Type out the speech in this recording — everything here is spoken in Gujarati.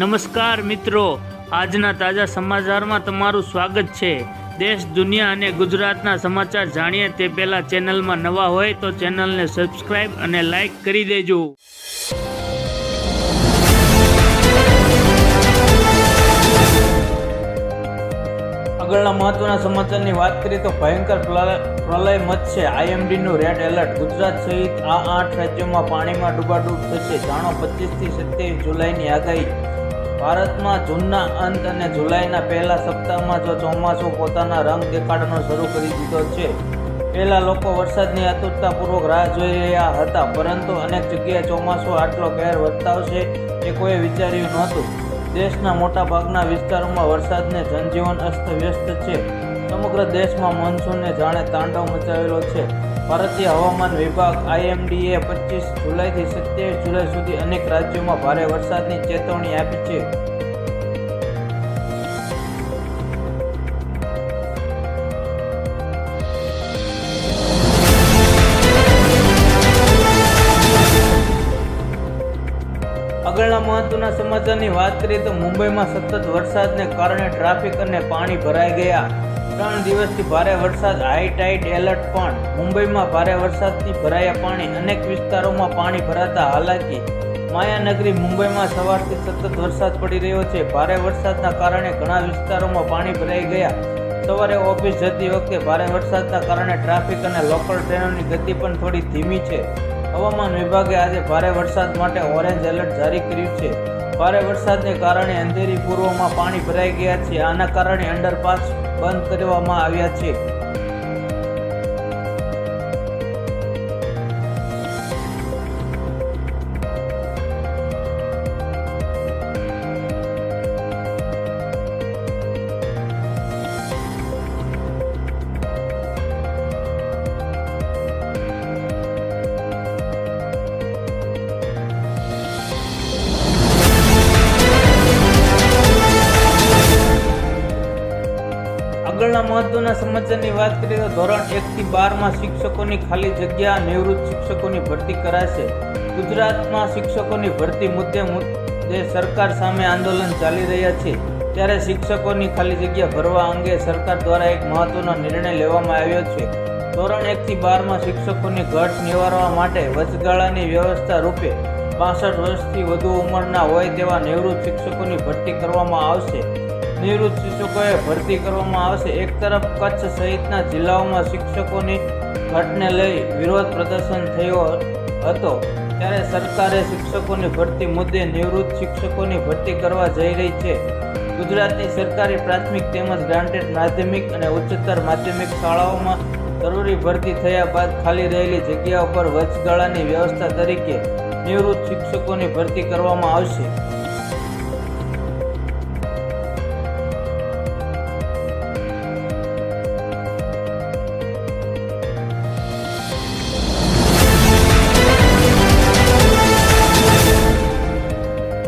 નમસ્કાર મિત્રો. આજના તાજા સમાચારમાં તમારું સ્વાગત છે. દેશ, દુનિયા અને ગુજરાતના સમાચાર જાણીએ તે પહેલાં ચેનલમાં નવા હોય તો ચેનલને સબસ્ક્રાઇબ અને લાઈક કરી દેજો. આગળના મહત્વના સમાચારની વાત કરીએ તો ભયંકર પ્રલય પ્રલય મચશે આઈએમડીનું રેડ એલર્ટ. ગુજરાત સહિત આ આઠ રાજ્યોમાં પાણીમાં ડૂબાડૂબ થશે. જાણો પચીસથી સત્યાવીસ જુલાઈની આગાહી. ભારતમાં જૂનના અંત અને જુલાઈના પહેલા સપ્તાહમાં જો ચોમાસું પોતાના રંગ દેખાડવાનો શરૂ કરી દીધો છે. પહેલા લોકો વરસાદની આતુરતાપૂર્વક રાહ જોઈ રહ્યા હતા, પરંતુ અનેક જગ્યાએ ચોમાસું આટલો ગેર વર્તાવશે એ કોઈએ વિચાર્યું નહોતું. દેશના મોટા ભાગના વિસ્તારોમાં વરસાદને જનજીવન અસ્તવ્યસ્ત છે. સમગ્ર દેશમાં મોન્સૂનને જાણે તાંડવ મચાવેલો છે. ભારતીય હવામાન વિભાગ આઈએમડીએ પચીસ જુલાઈથી સત્યાવીસ જુલાઈ સુધી અનેક રાજ્યોમાં ભારે વરસાદની ચેતવણી આપી છે. આગળના મહત્વના સમાચારની વાત કરીએ તો મુંબઈમાં સતત વરસાદને કારણે ટ્રાફિક અને પાણી ભરાઈ ગયા. ત્રણ દિવસથી ભારે વરસાદ હાઈ ટાઈડ એલર્ટ પણ. મુંબઈમાં ભારે વરસાદથી ભરાયા પાણી. અનેક વિસ્તારોમાં પાણી ભરાતા હાલાકી. માયાનગરી મુંબઈમાં સવારથી સતત વરસાદ પડી રહ્યો છે. ભારે વરસાદના કારણે ઘણા વિસ્તારોમાં પાણી ભરાઈ ગયા. સવારે ઓફિસ જતી વખતે ભારે વરસાદના કારણે ટ્રાફિક અને લોકલ ટ્રેનોની ગતિ પણ થોડી ધીમી છે. હવામાન વિભાગે આજે ભારે વરસાદ માટે ઓરેન્જ એલર્ટ જારી કર્યું છે. ભારે વરસાદને કારણે અંધેરી પૂર્વમાં પાણી ભરાઈ ગયા છે. આના કારણે અંડરપાસ બંધ કરવામાં આવ્યા છે. આગળના મહત્વના સમાચારની વાત કરીએ તો ધોરણ એકથી બારમાં શિક્ષકોની ખાલી જગ્યા નિવૃત્ત શિક્ષકોની ભરતી કરાશે. ગુજરાતમાં શિક્ષકોની ભરતી મુદ્દે મુદ્દે સરકાર સામે આંદોલન ચાલી રહ્યા છે. ત્યારે શિક્ષકોની ખાલી જગ્યા ભરવા અંગે સરકાર દ્વારા એક મહત્વનો નિર્ણય લેવામાં આવ્યો છે. ધોરણ એકથી બારમાં શિક્ષકોની ઘટ નિવારવા માટે વચગાળાની વ્યવસ્થા રૂપે પાસઠ વર્ષથી વધુ ઉંમરના હોય તેવા નિવૃત્ત શિક્ષકોની ભરતી કરવામાં આવશે. નિવૃત્ત શિક્ષકોએ ભરતી કરવામાં આવશે. એક તરફ કચ્છ સહિતના જિલ્લાઓમાં શિક્ષકોની ઘટને લઈ વિરોધ પ્રદર્શન થયો હતો, ત્યારે સરકારે શિક્ષકોની ભરતી મુદ્દે નિવૃત્ત શિક્ષકોની ભરતી કરવા જઈ રહી છે. ગુજરાતની સરકારી પ્રાથમિક તેમજ ગ્રાન્ટેડ માધ્યમિક અને ઉચ્ચતર માધ્યમિક શાળાઓમાં જરૂરી ભરતી થયા બાદ ખાલી રહેલી જગ્યાઓ પર વચગાળાની વ્યવસ્થા તરીકે નિવૃત્ત શિક્ષકોની ભરતી કરવામાં આવશે.